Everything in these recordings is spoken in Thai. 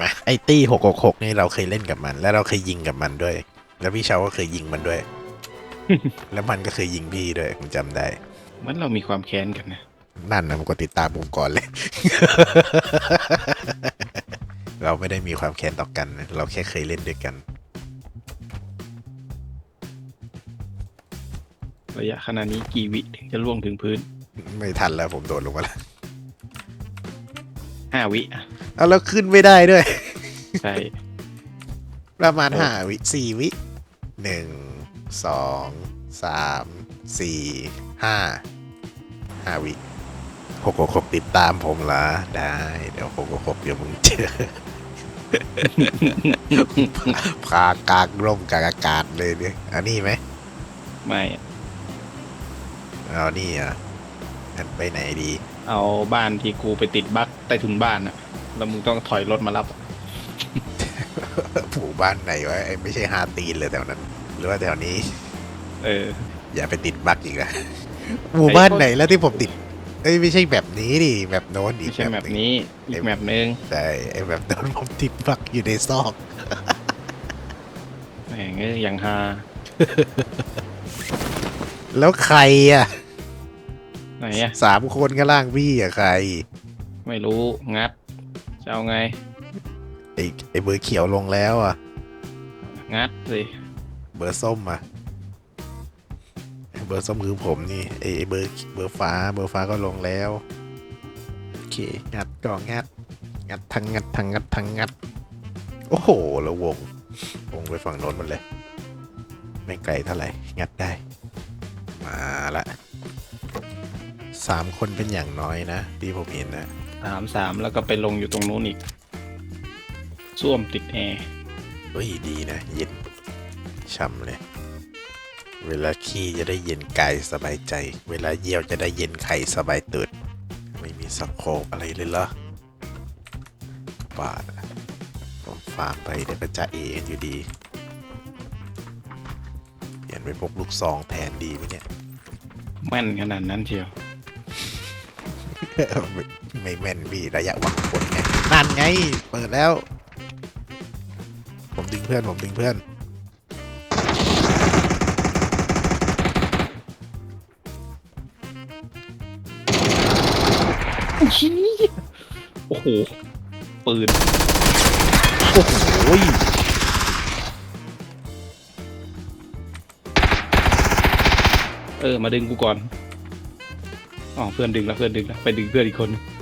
มาไอตี้หกหกหกนี่เราเคยเล่นกับมัน แล้วเราเคยยิงกับมันด้วย แล้วพี่เชาก็เคยยิงมันด้วย แล้วมันก็เคยยิงพี่ด้วยผมจำได้ เหมือนเรามีความแค้นกันนะ นั่นนะมันก็ติดตามผมก่อนเลย เราไม่ได้มีความแค้นต่อกันนะเราแค่เคยเล่นด้วยกัน ระยะขนาดนี้กี่วิถึงจะล่วงถึงพื้นไม่ทันแล้วผมโดดลงมาแล้วห้าวิอะ เอาแล้วขึ้นไม่ได้ด้วย ใช่ ประมาณโอ้ห้าวิสี่วิหนึ่งสองสามสี่ห้าห้าวิหกหกหกติดตามผมละได้ เดี๋ยวหกหกหกเดี๋ยวมึงเจอ พากลางร่มกลางอากาศเลยเนี่ยอันนี้ไหมไม่อะเอานี่อะงั้นไปไหนดี เอาบ้านที่กูไปติดบั๊กใต้ถุนบ้านอะ แล้วมึงต้องถอยรถมารับอะหมู่บ้านไหนวะไอ้ไม่ใช่ฮาตีนเลยแถวนั้น หรือว่าแถวนี้ เออ อย่าไปติดบั๊กอีกนะหมู่บ้านไหนแล้วที่ผมติด เอ้ยไม่ใช่แบบนี้ดิแบบโน้นอีกไม่ใช่แมหปงนี้ อีกแมปนึงใช่ไอ้แบบโน้นผมติดบั๊กอยู่ในซอก แหม่งเอ้ยอย่างฮาแล้วใครอะไหนอะสามคนข้างล่างพี่อะใคร ไม่รู้งัด จะเอาไง ไอ้ไอ้เบอร์เขียวลงแล้วอะ งัดสิ เบอร์ส้มอะ เบอร์ส้มคือผมนี่ไอ้ไอ้เบอร์เบอร์ฟ้า เบอร์ฟ้าก็ลงแล้ว โอเค งัดก็งัด งัดทั้งงัดทั้งงัดทั้งงัด โอ้โหแล้ววง วงไปฝั่งโน้นหมันเลย ไม่ไกลเท่าไหร่ งัดได้ มาละสามคนเป็นอย่างน้อยนะที่ผมเห็นนะ สามสามแล้วก็ไปลงอยู่ตรงนู้นอีกส้วมติดแอร์เฮ้ยดีนะ เย็นช่ำเลย เวลาขี้จะได้เย็นกายสบายใจ เวลาเยี่ยวจะได้เย็นไข่สบายตืดไม่มีสักโครกอะไรเลยเหรอบาดอะผมฟาร์มไปเดี๋ยวก็จะเอกันอยู่ดีเปลี่ยนไปพกลูกซองแทนดีไหมเนี่ยแม่นขนาดนั้นเชียว ไม่ไม่แม่นพี่ระยะหวังผลไงนั่นไง เปิดแล้ว ผมดึงเพื่อน ผมดึงเพื่อน โอ้โห ปืน โอ้โหเออ มาดึงกูก่อน อ๋อ เพื่อนดึงแล้วเพื่อนดึงแล้วไปดึงเพื่อนอีกคนต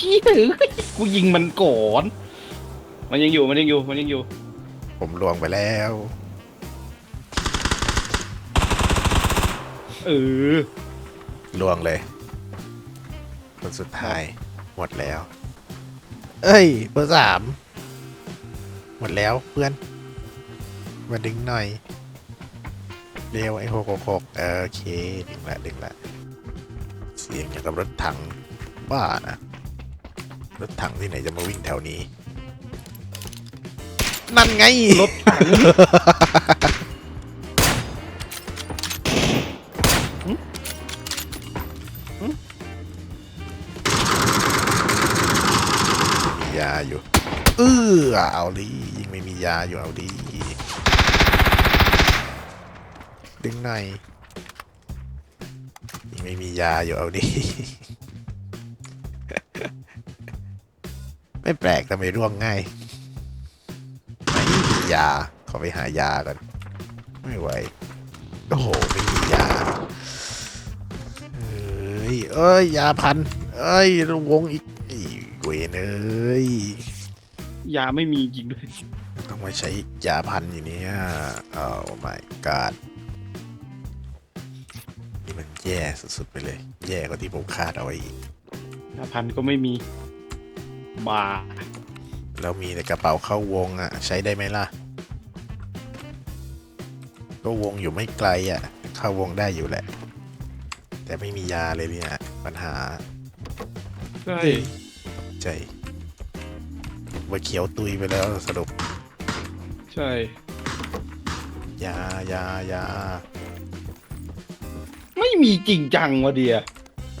ไอ้ขี้ยกูยิงมันก่อน มันยังอยู่มันยังอยู่มันยังอยู่ผมลวงไปแล้ว เออลวงเลย คนสุดท้าย หมดแล้ว เอ้ยเบอร์สามหมดแล้วเพื่อน มาดึงหน่อย เร็วไอ้หกหกหกเออโอเค ดึงละดึงละ เสียงอย่างกับรถถังบ้านะ รถถังที่ไหนจะมาวิ่งแถวนี้ นั่นไง รถถังมียาอยู่ เออเอาดียิงไม่มียาอยู่เอาดีดึงหน่อยยิงไม่มียาอยู่เอาดี ไม่แปลกทำไมร่วงง่ายไม่มียา ขอไปหายากันไม่ไหว โอ้โหไม่มียา เอ้ย เอ้ย ยาพัน เอ้ยระวงอีกอีเวนเอ้ย ยาไม่มีจริงด้วย ต้องมาใช้ยาพันอยู่เนี่ยโอ้ my god นี่มันแย่สุดๆไปเลย แย่กว่าที่ผมคาดเอาไว้อีกยาพันก็ไม่มี บาแล้วมีในกระเป๋าเข้าวงอะ ใช้ได้ไหมล่ะ ก็วงอยู่ไม่ไกลอะ เข้าวงได้อยู่แหละ แต่ไม่มียาเลยเนี่ย ปัญหาใช่ใจว่าเขียวตุยไปแล้วสรุป ใช่อยาอยาอยาไม่มีจริงจังวะเดีย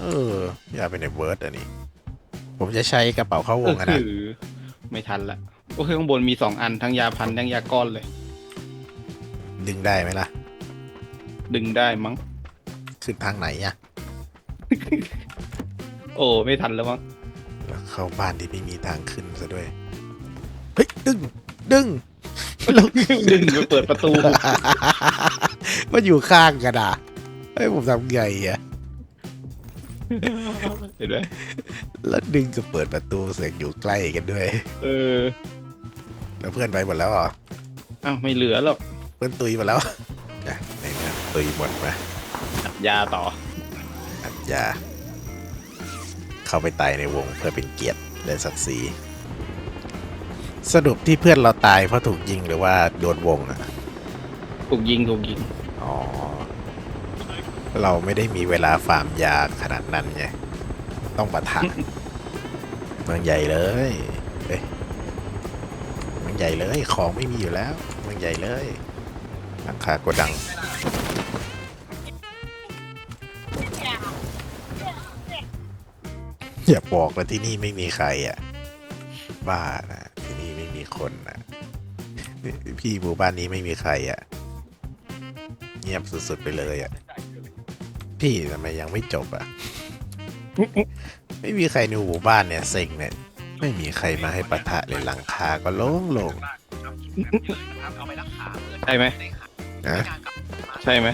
เอออย่าเป็นในเวิร์ดอันนี้ ผมจะใช้กระเป๋าเข้าวงก็อะคืนะอไม่ทันละก็คือข้างบนมีสองอันทั้งยาพันทั้งยาก้อนเลย ดึงได้ไหมล่ะ ดึงได้มั้ง ขึ้นทางไหนอะโอ้ไม่ทันแล้วมั้งแล้วเข้าบ้านที่ไม่มีทางขึ้นซะด้วย เฮ้ย ดึง ดึงแล้วดึงไปเปิดประตู มันอยู่ข้างกันอะเฮ้ยผมทำไงอะ เห็นไหมแล้วดึงกับเปิดประตูเสียงอยู่ใกล้กันด้วย เออแล้วเพื่อนไปหมดแล้วเหรออ้าวไม่เหลือหรอกเพื่อนตุยหมดแล้วอะในเมื่อตุยหมดมาอัดยาต่ออัดยา เข้าไปตายในวงเพื่อเป็นเกียรติและศักดิ์ศรีสรุปที่เพื่อนเราตายเพราะถูกยิงหรือว่าโดนวงอะถูกยิงถูกยิงอ๋อเราไม่ได้มีเวลาฟาร์มยาขนาดนั้นไง ต้องปะทะเมืองใหญ่เลยเฮ้ยเมืองใหญ่เลยของไม่มีอยู่แล้วเมืองใหญ่เลยราคากดัง อย่าบอกว่าที่นี่ไม่มีใครอะ บ้านะที่นี่ไม่มีคนนะพี่หมู่บ้านนี้ไม่มีใครอะ เงียบสุดๆไปเลยอะ พี่ทำไมยังไม่จบอะ ไม่มีใครในหมู่บ้านเนี่ยเซ็งเนี่ย ไม่มีใครมาให้ปะทะเลยหลังคาก็โล่งโล่งใช่ไหมๆนะใช่ไหม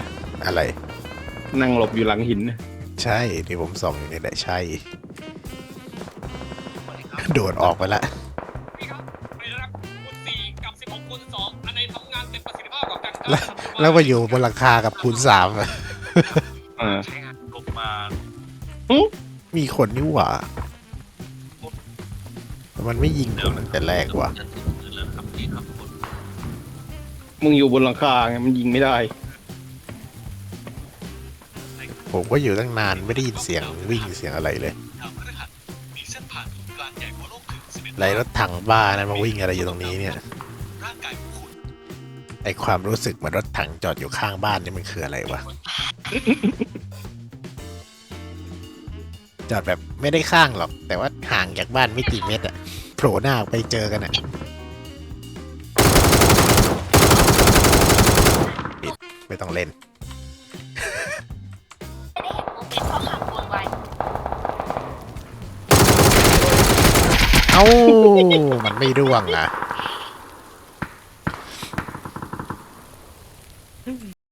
อะไร นั่งหลบอยู่หลังหิน ใช่ที่ผมส่องอยู่นี่แหละใช่ โดดออกไปละพี่ครับไปรับคูณสี่กับสิบหกคูณสองอันไหนทำงานเต็มประสิทธิภาพกว่ากันครับแล้วแล้วมาอยู่บนหลังคากับคูณสามอะเออใช้งานลงมา มีคนนี่หว่าแต่มันไม่ยิงผมตั้งแต่แรกว่ะจะถึงมือแล้วครับพี่ครับคุณมึงอยู่บนหลังคาไงมันยิงไม่ได้ ผมก็อยู่ตั้งนานไม่ได้ยินเสียงวิ่งเสียงอะไรเลยดาวพฤหัสมีเส้นผ่านศูนย์กลางใหญ่กว่าโลกถึงสิบเอ็ดไรรถถังบ้านั้นมาวิ่งอะไรอยู่ตรงนี้เนี่ยร่างกายของคุณไอความรู้สึกเหมือนรถถังจอดอยู่ข้างบ้านนี่มันคืออะไรวะ จอดแบบไม่ได้ข้างหรอก แต่ว่าห่างจากบ้านไม่กี่เมตรอะโผล่หน้าออกไปเจอกันอะปิดไม่ต้องเล่นเอ้ามันไม่ร่วงอะ